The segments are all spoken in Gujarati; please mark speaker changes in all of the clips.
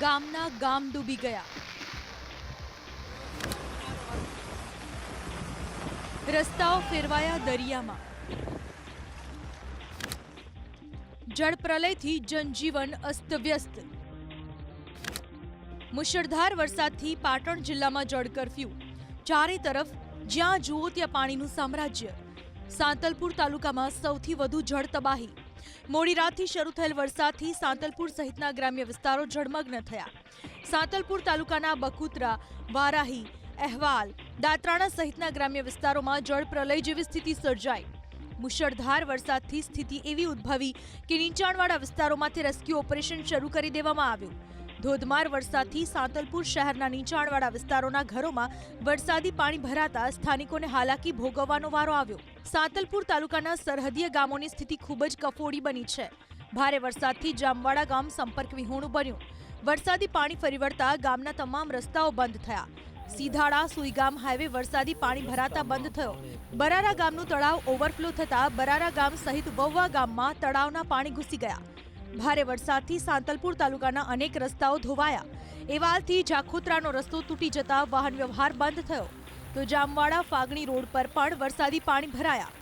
Speaker 1: ગામના ગામ ડૂબી ગયા. રસ્તાઓ ફેરવાયા દરિયામાં. જળપ્રલયથી જનજીવન અસ્તવ્યસ્ત. મુશળધાર વરસાદથી પાટણ જિલ્લામાં જળ કરફ્યુ. ચારે તરફ જ્યાં જુઓ ત્યાં પાણીનું સામ્રાજ્ય. સાંતલપુર તાલુકામાં સૌથી વધુ જળ તબાહી. મોડી રાતથી શરૂ થયેલ વરસાદથી સાંતલપુર સહિતના ગ્રામ્ય વિસ્તારો જળમગ્ન થયા. સાંતલપુર તાલુકાના બકુત્રા વારાહી, અહેવાલ, દાત્રાણા સહિતના ગ્રામ્ય વિસ્તારોમાં જળ પ્રલય જેવી સ્થિતિ સર્જાઈ. મુશળધાર વરસાદથી સ્થિતિ એવી ઉદ્ભવી કે નીચાણવાળા વિસ્તારોમાંથી રેસ્ક્યુ ઓપરેશન શરૂ કરી દેવામાં આવ્યું. ધોધમાર વરસાદથી સાંતલપુર શહેરના નીચાણવાળા વિસ્તારોના ઘરોમાં વરસાદી પાણી ભરાતા સ્થાનિકોને હાલાકી ભોગવવાનો વારો આવ્યો. સાંતલપુર તાલુકાના સરહદીય ગામોની સ્થિતિ ખૂબ જ કફોડી બની છે. ભારે વરસાદથી જામવાડા ગામ સંપર્ક વિહોણું બન્યું. વરસાદી પાણી ફરી વળતા ગામના તમામ રસ્તાઓ બંધ થયા. સીધાડા, સુઈગામ હાઈવે વરસાદી પાણી ભરાતા બંધ થયો. બરારા ગામનું તળાવ ઓવરફ્લો થતા બરારા ગામ સહિત વવવા ગામમાં તળાવના પાણી ઘૂસી ગયા. ભારે વરસાદથી સાંતલપુર તાલુકાના અનેક રસ્તાઓ ધોવાયા. એવાલથી જાખોત્રાનો રસ્તો તૂટી જતા વાહન વ્યવહાર બંધ થયો. તો જામવાડા ફાગણી રોડ પર પણ વરસાદી પાણી ભરાયા.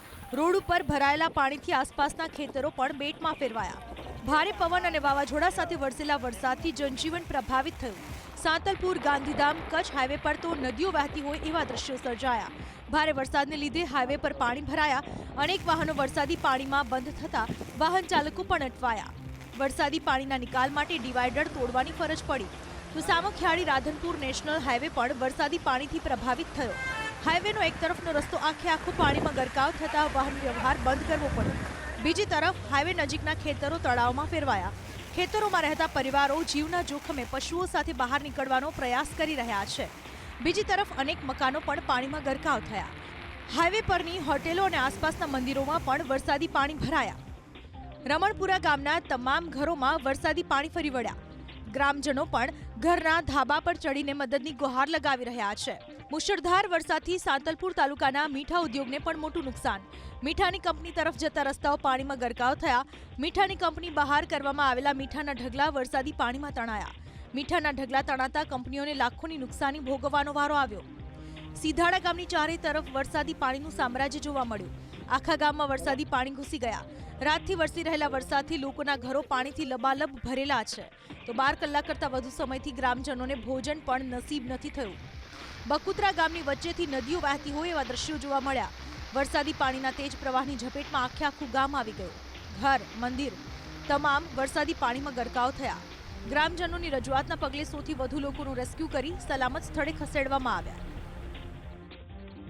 Speaker 1: રોડ ઉપર ભરાયેલા પાણીથી આસપાસના ખેતરો પણ બેટમાં ફેરવાયા. ભારે પવન અને વાવાઝોડા સાથે વરસેલા વરસાદથી જનજીવન પ્રભાવિત થયું. સાંતલપુર ગાંધીધામ કચ્છ હાઈવે પર તો નદીઓ વહેતી હોય એવા દ્રશ્યો સર્જાયા. ભારે વરસાદને લીધે હાઈવે પર પાણી ભરાયા. અનેક વાહનો વરસાદી પાણીમાં બંધ થતા વાહન ચાલકો પણ અટવાયા. વરસાદી પાણીના નિકાલ માટે ડિવાઈડર તોડવાની ફરજ પડી. તો સામખિયાળી રાધનપુર નેશનલ હાઈવે પણ વરસાદી પાણીથી પ્રભાવિત થયો. હાઈવેનો એક તરફનો રસ્તો આખે આખો પાણીમાં ગરકાવ થતા વાહન વ્યવહાર બંધ કરવો પડ્યો. બીજી તરફ હાઈવે નજીકના ખેતરો તળાવમાં ફેરવાયા. ખેતરોમાં રહેતા પરિવારો જીવના જોખમે પશુઓ સાથે બહાર નીકળવાનો પ્રયાસ કરી રહ્યા છે. બીજી તરફ અનેક મકાનો પણ પાણીમાં ગરકાવ થયા. હાઈવે પરની હોટેલો અને આસપાસના મંદિરોમાં પણ વરસાદી પાણી ભરાયા. રમણપુરા ગામના તમામ ઘરોમાં વરસાદી પાણી ફરી વળ્યા. ગ્રામજનો પણ ઘરના ધાબા પર ચડીને મદદની ગુહાર લગાવી રહ્યા છે. મુશળધાર વરસાદથી સાંતલપુર તાલુકાના મીઠા ઉદ્યોગને પણ મોટું નુકસાન. મીઠાની કંપની તરફ જતા રસ્તાઓ પાણીમાં ગરકાવ થયા. મીઠાની કંપની બહાર કરવામાં આવેલા મીઠાના ઢગલા વરસાદી પાણીમાં તણાયા. મીઠાના ઢગલા તણાતા કંપનીઓને લાખોની નુકસાની ભોગવવાનો વારો આવ્યો. સીધાડા ગામની ચારે તરફ વરસાદી પાણીનું સામ્રાજ્ય જોવા મળ્યું. આખા ગામમાં વરસાદી પાણી ઘૂસી ગયા. રાતથી વરસી રહેલા વરસાદથી લોકોના ઘરો પાણીથી લબાલબ ભરેલા છે. તો બાર કલાક કરતાં વધુ સમયથી ગ્રામજનોને ભોજન પણ નસીબ નથી થયું. બકુત્રા ગામની વચ્ચેથી નદીઓ વહેતી હોય એવા દ્રશ્યો જોવા મળ્યા. વરસાદી પાણીના તેજ પ્રવાહની ઝપેટમાં આખે આખું ગામ આવી ગયું. ઘર, મંદિર તમામ વરસાદી પાણીમાં ગરકાવ થયા. ગ્રામજનોની રજૂઆતના પગલે સૌથી વધુ લોકોનું રેસ્ક્યુ કરી સલામત સ્થળે ખસેડવામાં આવ્યા.